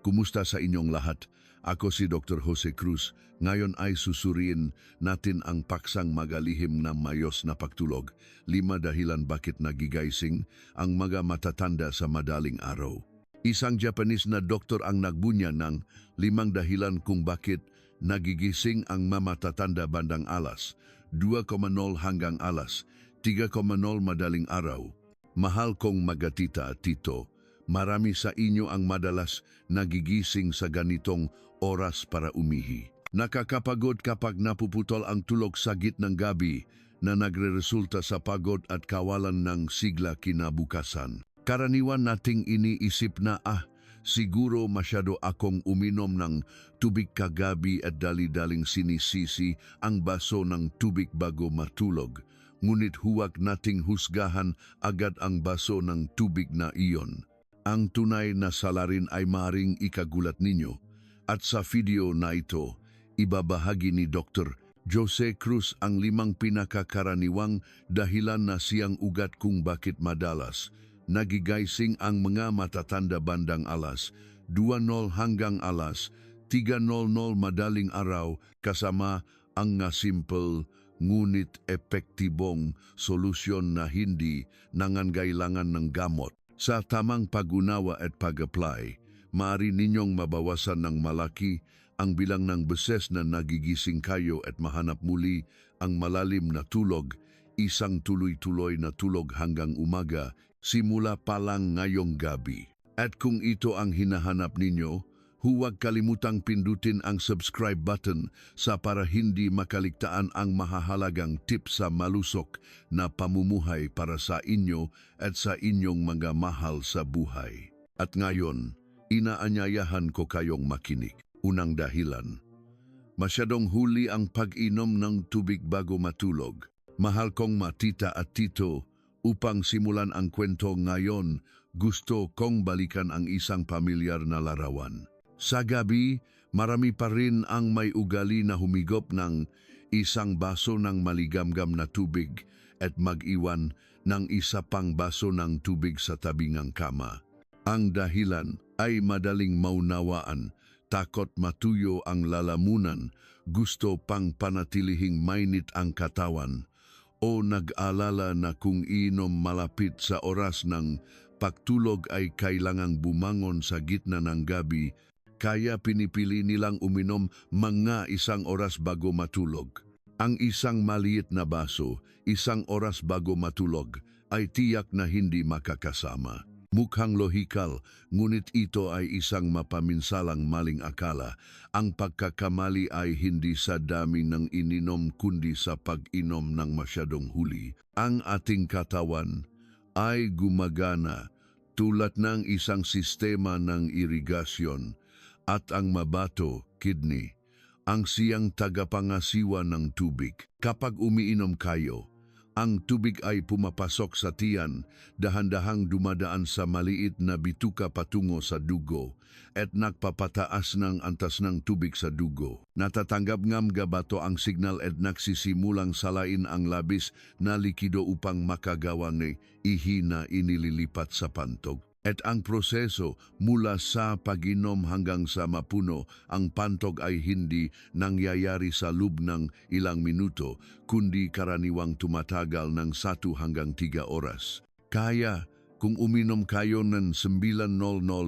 Kumusta sa inyong lahat? Ako si Dr. Jose Cruz. Ngayon ay susuriin natin ang paksang magalihim na mayos na pagtulog. Lima dahilan bakit nagigising ang mga matatanda sa madaling araw. Isang Japanese na doktor ang nagbunya ng limang dahilan kung bakit nagigising ang mamatatanda bandang alas, 2,0 hanggang alas, 3,0 madaling araw. Mahal kong magatita at tito, marami sa inyo ang madalas nagigising sa ganitong oras para umihi. Nakakapagod kapag napuputol ang tulog sa gitnang gabi na nagreresulta sa pagod at kawalan ng sigla kinabukasan. Karaniwan nating iniisip na ah, siguro masyado akong uminom ng tubig kagabi at dali-daling sinisisi ang baso ng tubig bago matulog. Ngunit huwag nating husgahan agad ang baso ng tubig na iyon. Ang tunay na salarin ay maring ikagulat ninyo. At sa video na ito, ibabahagi ni Dr. Jose Cruz ang limang pinakakaraniwang dahilan na siyang ugat kung bakit madalas nagigising ang mga matatanda bandang alas 2.0 hanggang alas 3.00 madaling araw kasama ang nga simple ngunit epektibong solusyon na hindi nangangailangan ng gamot. Sa tamang pag-unawa at pag-apply, maaari ninyong mabawasan ng malaki ang bilang ng beses na nagigising kayo at mahanap muli ang malalim na tulog, isang tuloy-tuloy na tulog hanggang umaga, simula pa lang ngayong gabi. At kung ito ang hinahanap ninyo, huwag kalimutang pindutin ang subscribe button sa para hindi makaligtaan ang mahahalagang tips sa malusok na pamumuhay para sa inyo at sa inyong mga mahal sa buhay. At ngayon, inaanyayahan ko kayong makinig. Unang dahilan, masyadong huli ang pag-inom ng tubig bago matulog. Mahal kong matita at tito, upang simulan ang kwento ngayon, gusto kong balikan ang isang pamilyar na larawan. Sa gabi, marami pa rin ang may ugali na humigop ng isang baso ng maligamgam na tubig at mag-iwan ng isa pang baso ng tubig sa tabingang kama. Ang dahilan ay madaling maunawaan, takot matuyo ang lalamunan, gusto pang panatilihing mainit ang katawan, o nag-alala na kung inom malapit sa oras ng pagtulog ay kailangang bumangon sa gitna ng gabi, kaya pinipili nilang uminom mga isang oras bago matulog. Ang isang maliit na baso, isang oras bago matulog, ay tiyak na hindi makakasama. Mukhang lohikal, ngunit ito ay isang mapaminsalang maling akala. Ang pagkakamali ay hindi sa dami ng ininom kundi sa pag-inom ng masyadong huli. Ang ating katawan ay gumagana tulad ng isang sistema ng irigasyon at ang mabato, kidney, ang siyang tagapangasiwa ng tubig. Kapag umiinom kayo, ang tubig ay pumapasok sa tiyan, dahan-dahang dumadaan sa maliit na bituka patungo sa dugo at nagpapataas ng antas ng tubig sa dugo. Natatanggap ngam gabato ang signal at nagsisimulang salain ang labis na likido upang makagawa ni ihi na inililipat sa pantog. At ang proseso mula sa pag-inom hanggang sa mapuno, ang pantog ay hindi nangyayari sa loob ng ilang minuto, kundi karaniwang tumatagal ng 1 hanggang 3 oras. Kaya kung uminom kayo ng 9.00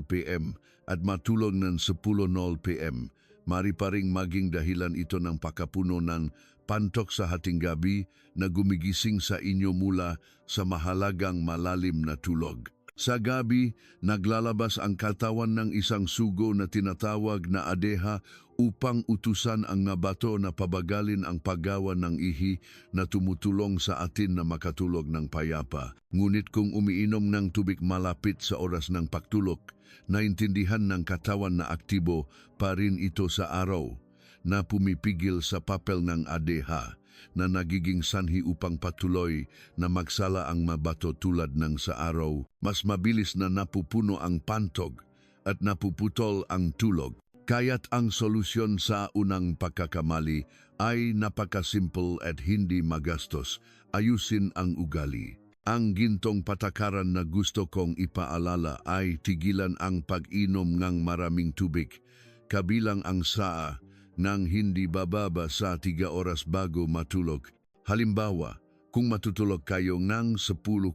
PM at matulog ng 10.00 PM, mari pa ring maging dahilan ito ng pakapuno ng pantok sa hating gabi na gumigising sa inyo mula sa mahalagang malalim na tulog. Sa gabi, naglalabas ang katawan ng isang sugo na tinatawag na adeha upang utusan ang nga bato na pabagalin ang paggawa ng ihi na tumutulong sa atin na makatulog ng payapa. Ngunit kung umiinom ng tubig malapit sa oras ng pagtulog, naintindihan ng katawan na aktibo pa rin ito sa araw na pumipigil sa papel ng adeha na nagiging sanhi upang patuloy na magsala ang mabato tulad ng sa araw, mas mabilis na napupuno ang pantog at napuputol ang tulog. Kaya't ang solusyon sa unang pagkakamali ay napakasimple at hindi magastos, ayusin ang ugali. Ang gintong patakaran na gusto kong ipaalala ay tigilan ang pag-inom ng maraming tubig, kabilang ang saa nang hindi bababa sa tiga oras bago matulog. Halimbawa, kung matutulog kayo ng 10.0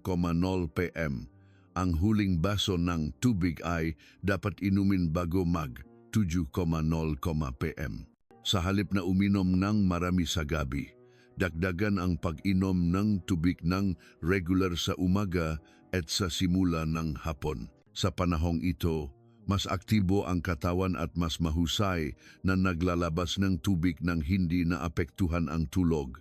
p.m., ang huling baso ng tubig ay dapat inumin bago mag 7.0 p.m. Sa halip na uminom ng marami sa gabi, dagdagan ang pag-inom ng tubig ng regular sa umaga at sa simula ng hapon. Sa panahong ito, mas aktibo ang katawan at mas mahusay na naglalabas ng tubig nang hindi naapektuhan ang tulog.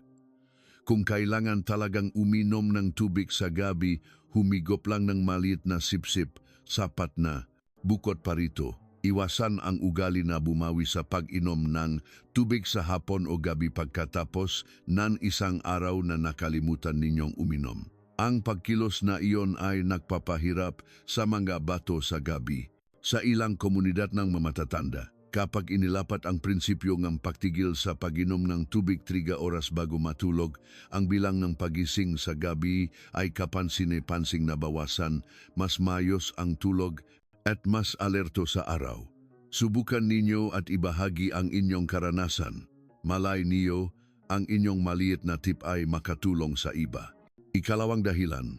Kung kailangan talagang uminom ng tubig sa gabi, humigop lang ng maliit na sipsip, sapat na. Bukod pa rito, iwasan ang ugali na bumawi sa pag-inom ng tubig sa hapon o gabi pagkatapos ng isang araw na nakalimutan ninyong uminom. Ang pagkilos na iyon ay nagpapahirap sa mga bato sa gabi. Sa ilang komunidad ng mamatatanda, kapag inilapat ang prinsipyo ng pagtigil sa pag-inom ng tubig triga oras bago matulog, ang bilang ng pagising sa gabi ay kapansin-pansing nabawasan, mas mayos ang tulog at mas alerto sa araw. Subukan ninyo at ibahagi ang inyong karanasan. Malay niyo, ang inyong maliit na tip ay makatulong sa iba. Ikalawang dahilan,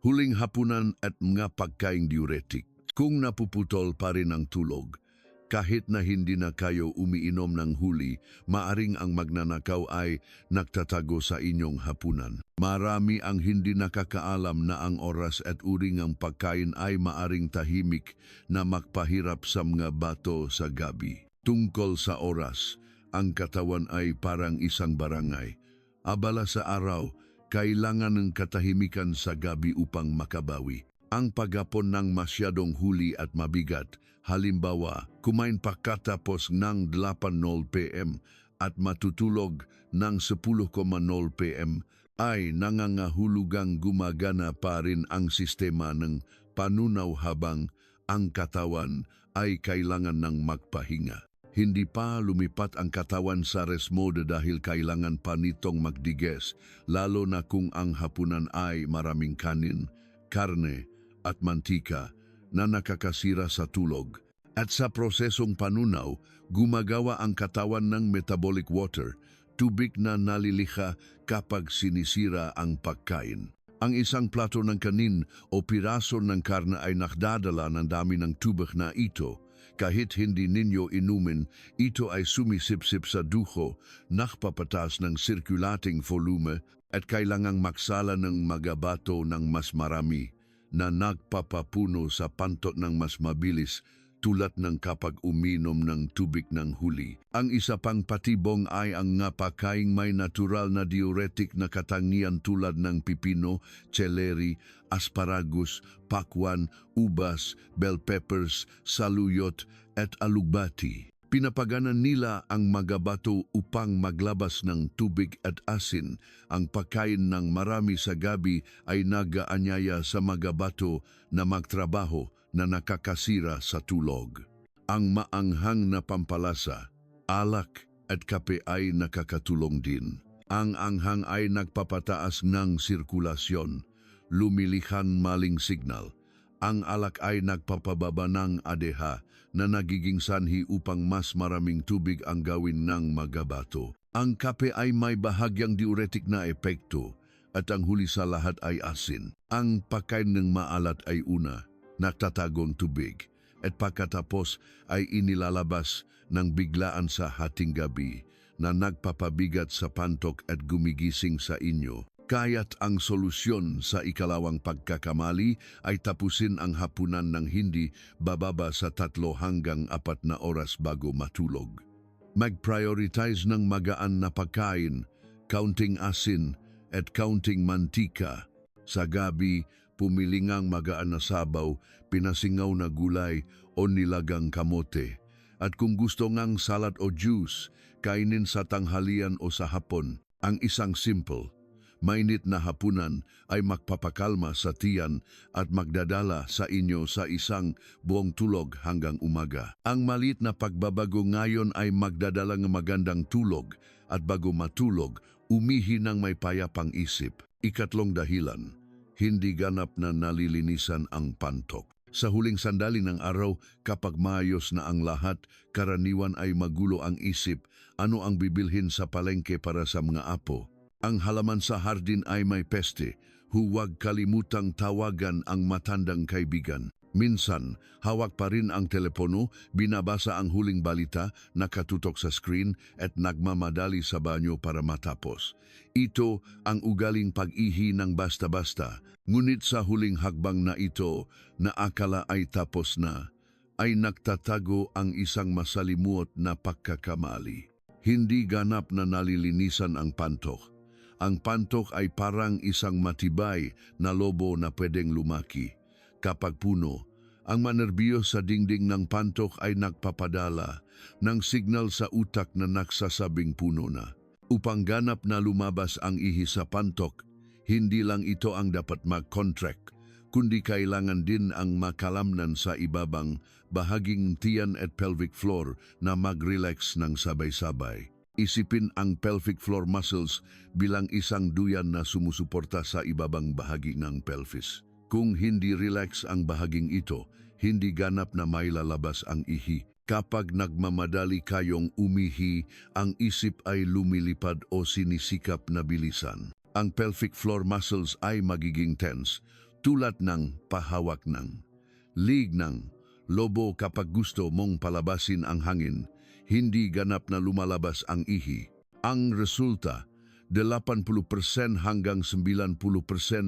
huling hapunan at mga pagkaing diuretic. Kung napuputol pa rin ang tulog, kahit na hindi na kayo umiinom ng huli, maaring ang magnanakaw ay nagtatago sa inyong hapunan. Marami ang hindi nakakaalam na ang oras at uring ang pagkain ay maaring tahimik na magpahirap sa mga bato sa gabi. Tungkol sa oras, ang katawan ay parang isang barangay. Abala sa araw, kailangan ng katahimikan sa gabi upang makabawi. Ang paghapon ng masyadong huli at mabigat, halimbawa, kumain pagkatapos ng 8.0 p.m. at matutulog ng 10.0 p.m. ay nangangahulugang gumagana pa rin ang sistema ng panunaw habang ang katawan ay kailangan ng magpahinga. Hindi pa lumipat ang katawan sa rest mode dahil kailangan pa nitong magdiges, lalo na kung ang hapunan ay maraming kanin, karne, at mantika na nakakasira sa tulog. At sa prosesong panunaw, gumagawa ang katawan ng metabolic water, tubig na nalilikha kapag sinisira ang pagkain. Ang isang plato ng kanin o piraso ng karne ay nakdadala ng dami ng tubig na ito. Kahit hindi ninyo inumin, ito ay sumisipsip sa duho, nakpapatas ng circulating volume at kailangang maksala ng magabato ng mas marami na nagpapapuno sa pantot ng mas mabilis tulad ng kapag uminom ng tubig ng huli. Ang isa pang patibong ay ang napakaing may natural na diuretic na katangian tulad ng pipino, celery, asparagus, pakwan, ubas, bell peppers, saluyot at alugbati. Pinapaganan nila ang magabato upang maglabas ng tubig at asin. Ang pagkain ng marami sa gabi ay nagaanyaya sa magabato na magtrabaho na nakakasira sa tulog. Ang maanghang na pampalasa, alak at kape ay nakakatulong din. Ang anghang ay nagpapataas ng sirkulasyon, lumilihan maling signal. Ang alak ay nagpapababa ng adeha na nagiging sanhi upang mas maraming tubig ang gawin ng magabato. Ang kape ay may bahagyang diuretic na epekto at ang huli sa lahat ay asin. Ang pagkain ng maalat ay una, nagtatagong tubig at pagkatapos ay inilalabas ng biglaan sa hating gabi na nagpapabigat sa pantok at gumigising sa inyo. Kaya't ang solusyon sa ikalawang pagkakamali ay tapusin ang hapunan ng hindi bababa sa tatlo hanggang apat na oras bago matulog. Mag-prioritize ng magaan na pagkain, counting asin at counting mantika. Sa gabi, pumilingang magaan na sabaw, pinasingaw na gulay o nilagang kamote. At kung gusto ngang salad o juice, kainin sa tanghalian o sa hapon. Ang isang simple, mainit na hapunan ay magpapakalma sa tiyan at magdadala sa inyo sa isang buong tulog hanggang umaga. Ang maliit na pagbabago ngayon ay magdadala ng magandang tulog at bago matulog, umihi ng may payapang isip. Ikatlong dahilan, hindi ganap na nalilinisan ang pantok. Sa huling sandali ng araw, kapag maayos na ang lahat, karaniwan ay magulo ang isip ano ang bibilhin sa palengke para sa mga apo. Ang halaman sa hardin ay may peste, huwag kalimutang tawagan ang matandang kaibigan. Minsan, hawak pa rin ang telepono, binabasa ang huling balita, nakatutok sa screen at nagmamadali sa banyo para matapos. Ito ang ugaling pag-ihi ng basta-basta, ngunit sa huling hagbang na ito, na akala ay tapos na, ay nagtatago ang isang masalimuot na pagkakamali. Hindi ganap na nalilinisan ang pantok. Ang pantok ay parang isang matibay na lobo na pwedeng lumaki. Kapag puno, ang manerbiyo sa dingding ng pantok ay nagpapadala ng signal sa utak na nagsasabing puno na. Upang ganap na lumabas ang ihi sa pantok, hindi lang ito ang dapat mag-contract, kundi kailangan din ang makalamnan sa ibabang bahaging tiyan at pelvic floor na mag-relax ng sabay-sabay. Isipin ang pelvic floor muscles bilang isang duyan na sumusuporta sa ibabang bahagi ng pelvis. Kung hindi relax ang bahaging ito, hindi ganap na may lalabas ang ihi. Kapag nagmamadali kayong umihi, ang isip ay lumilipad o sinisikap na bilisan. Ang pelvic floor muscles ay magiging tense, tulad ng pahawak ng lig ng lobo kapag gusto mong palabasin ang hangin, hindi ganap na lumalabas ang ihi. Ang resulta, 80% hanggang 90%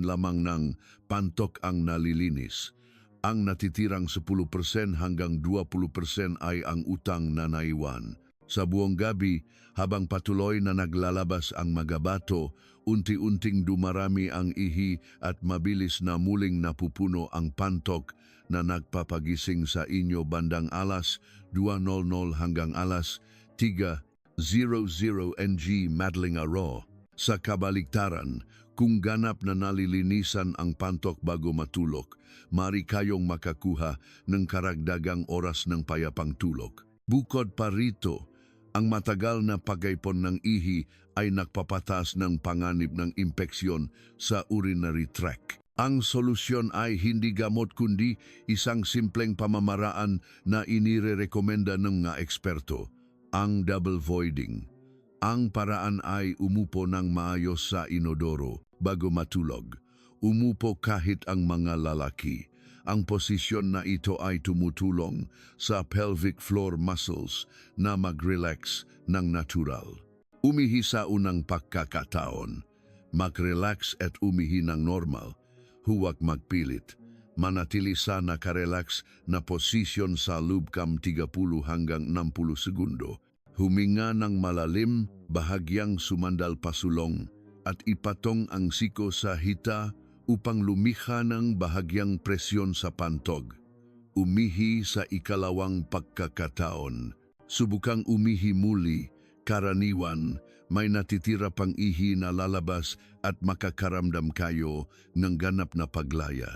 lamang ng pantok ang nalilinis. Ang natitirang 10% hanggang 20% ay ang utang na naiwan. Sa buong gabi, habang patuloy na naglalabas ang magabato, unti-unting dumarami ang ihi at mabilis na muling napupuno ang pantok na nagpapagising sa inyo bandang alas 2.00 hanggang alas 3.00 NG Madling Araw. Sa kabaliktaran, kung ganap na nalilinisan ang pantok bago matulog, mari kayong makakuha ng karagdagang oras ng payapang tulog. Bukod pa rito, ang matagal na pagaypon ng ihi ay nagpapatas ng panganib ng impeksyon sa urinary tract. Ang solusyon ay hindi gamot kundi isang simpleng pamamaraan na inirerekomenda ng mga eksperto, ang double voiding. Ang paraan ay umupo ng maayos sa inodoro bago matulog. Umupo kahit ang mga lalaki. Ang posisyon na ito ay tumutulong sa pelvic floor muscles na mag-relax ng natural. Umihi sa unang pagkakataon. Mag-relax at umihi ng normal. Huwag magpilit. Manatili sa nakarelax na posisyon sa lubkam 30 hanggang 60 segundo huminga ng malalim, bahagyang sumandal pasulong, at ipatong ang siko sa hita upang lumikha ng bahagyang presyon sa pantog. Umihi sa ikalawang pagkakataon. Subukang umihi muli, karaniwan, may natitira pang ihi na lalabas at makakaramdam kayo ng ganap na paglaya.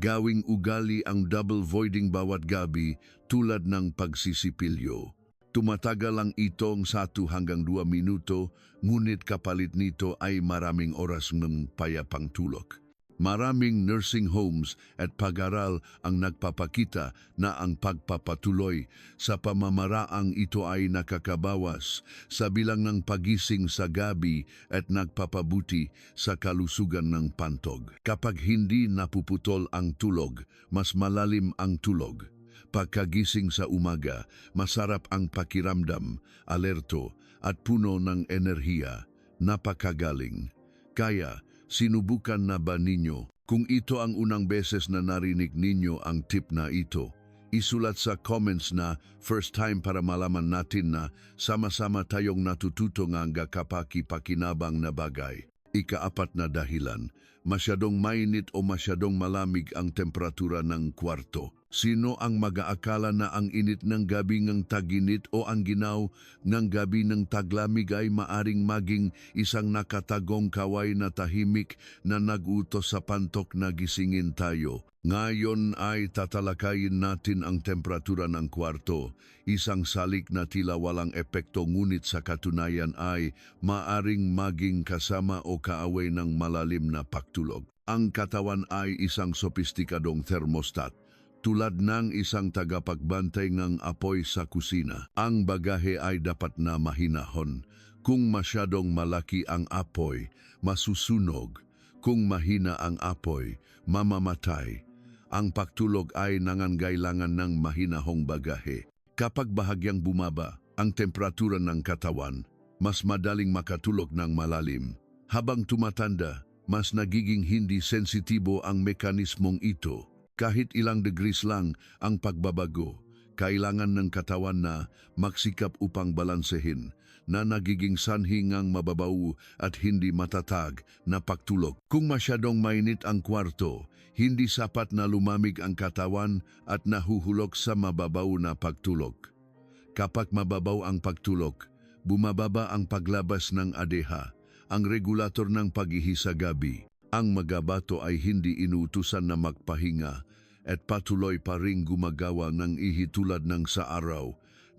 Gawing ugali ang double voiding bawat gabi tulad ng pagsisipilyo. Tumatagal lang itong 1 hanggang 2 minuto, ngunit kapalit nito ay maraming oras ng payapang tulog. Maraming nursing homes at pag-aral ang nagpapakita na ang pagpapatuloy sa pamamaraang ito ay nakakabawas sa bilang ng pagising sa gabi at nagpapabuti sa kalusugan ng pantog. Kapag hindi napuputol ang tulog, mas malalim ang tulog. Pagkagising sa umaga, masarap ang pakiramdam, alerto at puno ng enerhiya, napakagaling. Kaya, sinubukan na ba ninyo? Kung ito ang unang beses na narinig ninyo ang tip na ito, isulat sa comments na first time para malaman natin na sama-sama tayong natututo nga ang kapaki-pakinabang na bagay. Ikaapat na dahilan, masyadong mainit o masyadong malamig ang temperatura ng kwarto. Sino ang mag-aakala na ang init ng gabi ng taginit o ang ginaw ng gabi ng taglamig ay maaring maging isang nakatagong kaway na tahimik na nagutos sa pantok na gisingin tayo? Ngayon ay tatalakayin natin ang temperatura ng kwarto, isang salik na tila walang epekto ngunit sa katunayan ay maaring maging kasama o kaaway ng malalim na pagtulog. Ang katawan ay isang sopistikadong thermostat tulad ng isang tagapagbantay ng apoy sa kusina. Ang bagahe ay dapat na mahinahon. Kung masyadong malaki ang apoy, masusunog. Kung mahina ang apoy, mamamatay. Ang pagtulog ay nangangailangan ng mahinahong bagahe. Kapag bahagyang bumaba ang temperatura ng katawan, mas madaling makatulog ng malalim. Habang tumatanda, mas nagiging hindi sensitibo ang mekanismong ito. Kahit ilang degrees lang ang pagbabago, kailangan ng katawan na magsikap upang balansehin na nagiging sanhi ngang mababaw at hindi matatag na pagtulog. Kung masyadong mainit ang kwarto, hindi sapat na lumamig ang katawan at nahuhulog sa mababaw na pagtulog. Kapag mababaw ang pagtulog, bumababa ang paglabas ng adeha, ang regulator ng paghihi gabi. Ang magabato ay hindi inuutusan na magpahinga at patuloy pa ring gumagawa ng ihi tulad ng sa araw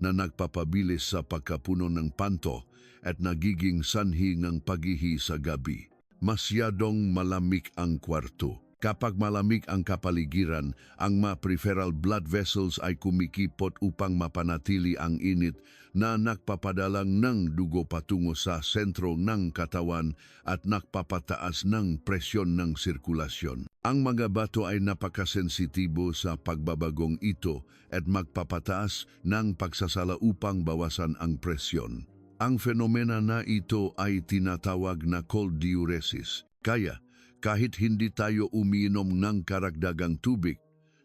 na nagpapabilis sa pagkapuno ng panto at nagiging sanhi ng paghihi sa gabi. Masyadong malamig ang kwarto. Kapag malamig ang kapaligiran, ang mga peripheral blood vessels ay kumikipot upang mapanatili ang init na nagpapadalang ng dugo patungo sa sentro ng katawan at nagpapataas ng presyon ng sirkulasyon. Ang mga bato ay napakasensitibo sa pagbabagong ito at magpapataas ng pagsasala upang bawasan ang presyon. Ang fenomena na ito ay tinatawag na cold diuresis. Kaya, kahit hindi tayo umiinom ng karagdagang tubig,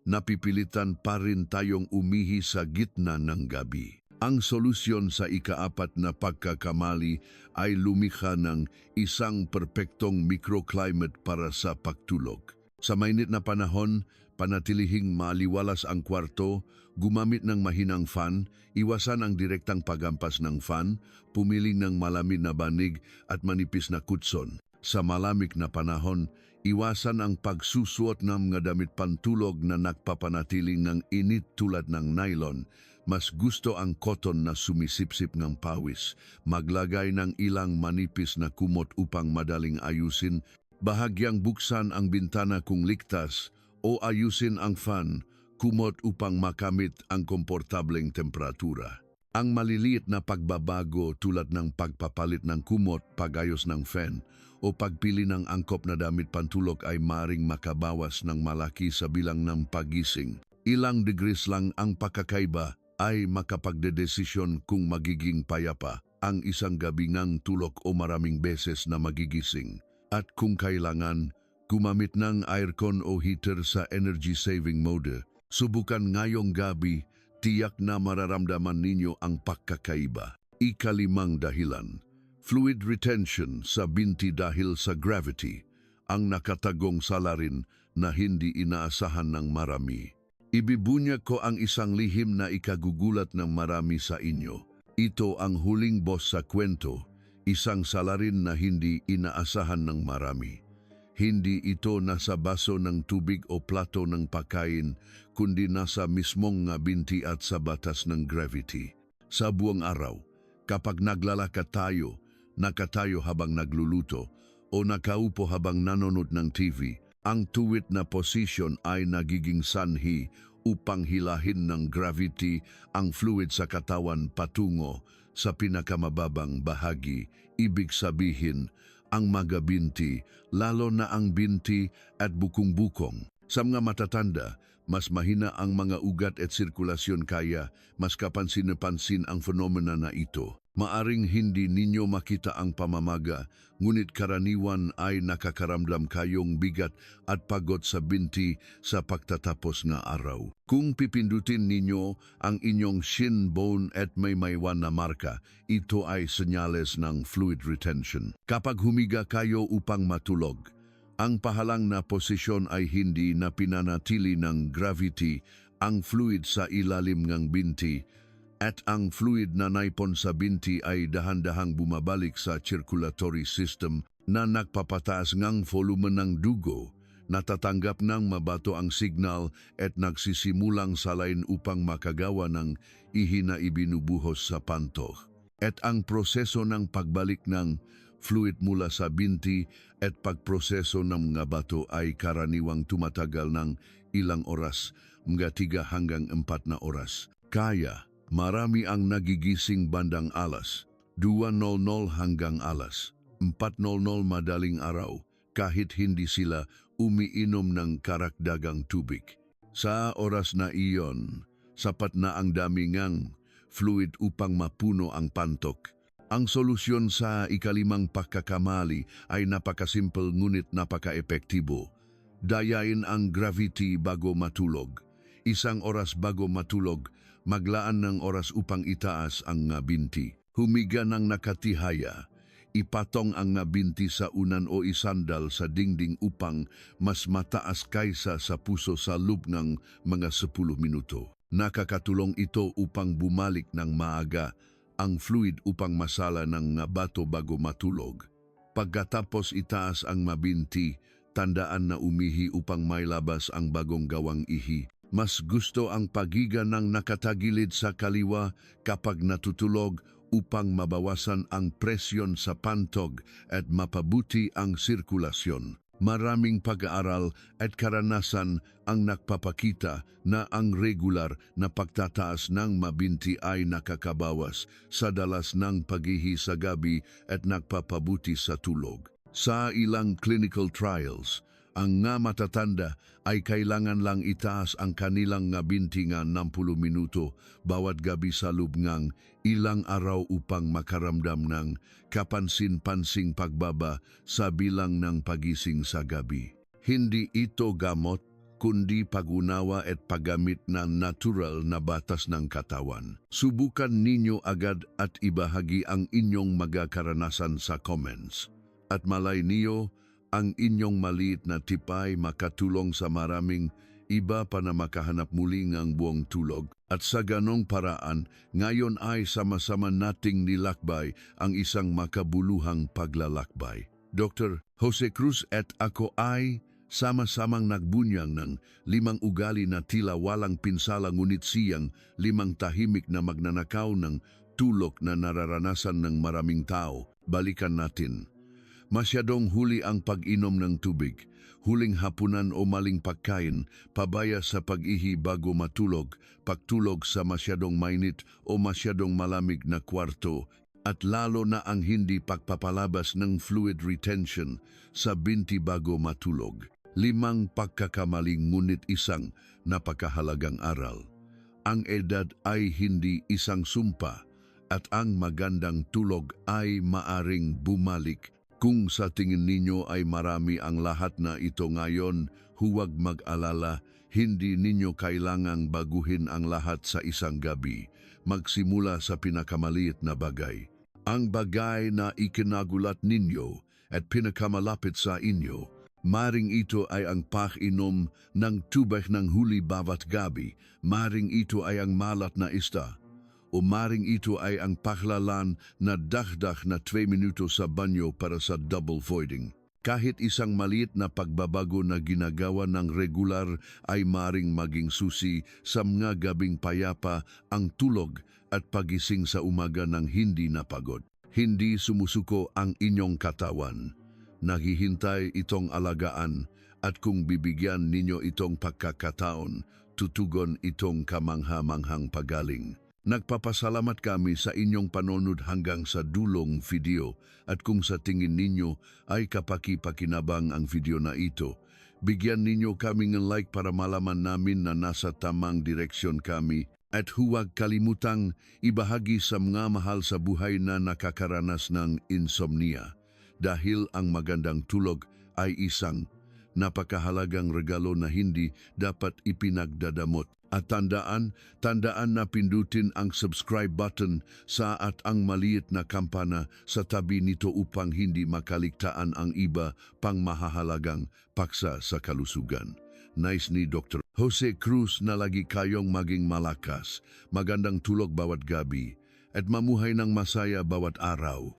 napipilitan pa rin tayong umihi sa gitna ng gabi. Ang solusyon sa ikaapat na pagkakamali ay lumikha ng isang perpektong microclimate para sa pagtulog. Sa mainit na panahon, panatilihing maliwalas ang kwarto, gumamit ng mahinang fan, iwasan ang direktang pagampas ng fan, pumili ng malamig na banig at manipis na kutson. Sa malamig na panahon, iwasan ang pagsusuot ng mga damit pantulog na nagpapanatiling ng init tulad ng nylon. Mas gusto ang cotton na sumisipsip ng pawis. Maglagay ng ilang manipis na kumot upang madaling ayusin. Bahagyang buksan ang bintana kung ligtas o ayusin ang fan, kumot upang makamit ang komportableng temperatura. Ang maliliit na pagbabago tulad ng pagpapalit ng kumot, pagayos ng fan, o pagpili ng angkop na damit pantulog ay maring makabawas ng malaki sa bilang ng pagising. Ilang degrees lang ang pakakaiba ay makapagdedesisyon kung magiging payapa ang isang gabi ng tulog o maraming beses na magigising. At kung kailangan, gumamit ng aircon o heater sa energy saving mode. Subukan ngayong gabi, tiyak na mararamdaman ninyo ang pagkakaiba. Ikalimang dahilan, fluid retention sa binti dahil sa gravity, ang nakatagong salarin na hindi inaasahan ng marami. Ibibunyag ko ang isang lihim na ikagugulat ng marami sa inyo. Ito ang huling boss sa kwento, isang salarin na hindi inaasahan ng marami. Hindi ito nasa baso ng tubig o plato ng pagkain, kundi nasa mismong nga binti at sa batas ng gravity. Sa buong araw, kapag naglalakad tayo, nakatayo habang nagluluto, o nakaupo habang nanonood ng TV, ang tuwid na posisyon ay nagiging sanhi upang hilahin ng gravity ang fluid sa katawan patungo sa pinakamababang bahagi. Ibig sabihin, ang mga binti, lalo na ang binti at bukong-bukong. Sa mga matatanda, mas mahina ang mga ugat at sirkulasyon kaya mas kapansin-pansin ang fenomena na ito. Maaring hindi ninyo makita ang pamamaga, ngunit karaniwan ay nakakaramdam kayong bigat at pagod sa binti sa pagtatapos ng araw. Kung pipindutin ninyo ang inyong shin bone at may maywan na marka, ito ay senyales ng fluid retention. Kapag humiga kayo upang matulog, ang pahalang na posisyon ay hindi na pinanatili ng gravity ang fluid sa ilalim ng binti at ang fluid na naipon sa binti ay dahan-dahang bumabalik sa circulatory system na nagpapataas ngang volume ng dugo, natatanggap ng mabato ang signal at nagsisimulang salain upang makagawa ng ihi na ibinubuhos sa pantok. At ang proseso ng pagbalik ng fluid mula sa binti at pagproseso ng mga bato ay karaniwang tumatagal ng ilang oras, mga tiga hanggang empat na oras. Kaya, marami ang nagigising bandang alas, 2.00 hanggang alas, 4.00 madaling araw, kahit hindi sila umiinom ng karakdagang tubig. Sa oras na iyon, sapat na ang damingang fluid upang mapuno ang pantok. Ang solusyon sa ikalimang pagkakamali ay napakasimple ngunit napaka-epektibo. Dayain ang gravity bago matulog. Isang oras bago matulog, maglaan ng oras upang itaas ang binti. Humiga ng nakatihaya. Ipatong ang binti sa unan o isandal sa dingding upang mas mataas kaysa sa puso sa loob ng mga 10 minuto. Nakakatulong ito upang bumalik ng maaga ang fluid upang masala ng bato bago matulog. Pagkatapos itaas ang mabinti, tandaan na umihi upang mailabas ang bagong gawang ihi. Mas gusto ang pagiga ng nakatagilid sa kaliwa kapag natutulog upang mabawasan ang presyon sa pantog at mapabuti ang sirkulasyon. Maraming pag-aaral at karanasan ang nagpapakita na ang regular na pagtataas ng mabinti ay nakakabawas sa dalas ng paghihi sa gabi at nagpapabuti sa tulog. Sa ilang clinical trials, ang nga matatanda ay kailangan lang itaas ang kanilang nga binti nga 60 minuto bawat gabi sa lubngang ilang araw upang makaramdam ng kapansin-pansing pagbaba sa bilang ng pagising sa gabi. Hindi ito gamot kundi pagunawa at paggamit ng natural na batas ng katawan. Subukan ninyo agad at ibahagi ang inyong magakaranasan sa comments. At malay niyo, ang inyong maliit na tipay makatulong sa maraming iba pa na makahanap muli ng buong tulog. At sa ganong paraan, ngayon ay sama-sama nating nilakbay ang isang makabuluhang paglalakbay. Dr. Jose Cruz at ako ay sama-samang nagbunyang ng limang ugali na tila walang pinsala ngunit siyang limang tahimik na magnanakaw ng tulok na nararanasan ng maraming tao. Balikan natin. Masyadong huli ang pag-inom ng tubig, huling hapunan o maling pagkain, pabaya sa pag-ihi bago matulog, pagtulog sa masyadong mainit o masyadong malamig na kwarto, at lalo na ang hindi pagpapalabas ng fluid retention sa binti bago matulog. Limang pagkakamaling ngunit isang napakahalagang aral. Ang edad ay hindi isang sumpa at ang magandang tulog ay maaring bumalik kung sa tingin ninyo ay marami ang lahat na ito ngayon, huwag mag-alala, hindi ninyo kailangang baguhin ang lahat sa isang gabi. Magsimula sa pinakamaliit na bagay. Ang bagay na ikinagulat ninyo at pinakamalapit sa inyo, maring ito ay ang pakinom ng tubig ng huli bawat gabi, maring ito ay ang malat na ista, umaring ito ay ang paklalan na dahdah na 2 minuto sa banyo para sa double voiding. Kahit isang maliit na pagbabago na ginagawa ng regular ay maring maging susi sa mga gabing payapa ang tulog at pagising sa umaga ng hindi napagod. Hindi sumusuko ang inyong katawan. Naghihintay itong alagaan at kung bibigyan ninyo itong pagkakataon, tutugon itong kamangha-manghang pagaling. Nagpapasalamat kami sa inyong panonood hanggang sa dulong video at kung sa tingin ninyo ay kapaki-pakinabang ang video na ito, bigyan ninyo kami ng like para malaman namin na nasa tamang direksyon kami at huwag kalimutang ibahagi sa mga mahal sa buhay na nakakaranas ng insomnia dahil ang magandang tulog ay isang napakahalagang regalo na hindi dapat ipinagdadamot. At tandaan, tandaan na pindutin ang subscribe button sa at ang maliit na kampana sa tabi nito upang hindi makaligtaan ang iba pang mahahalagang paksa sa kalusugan. Nice ni Dr. Jose Cruz na lagi kayong maging malakas, magandang tulog bawat gabi, at mamuhay ng masaya bawat araw.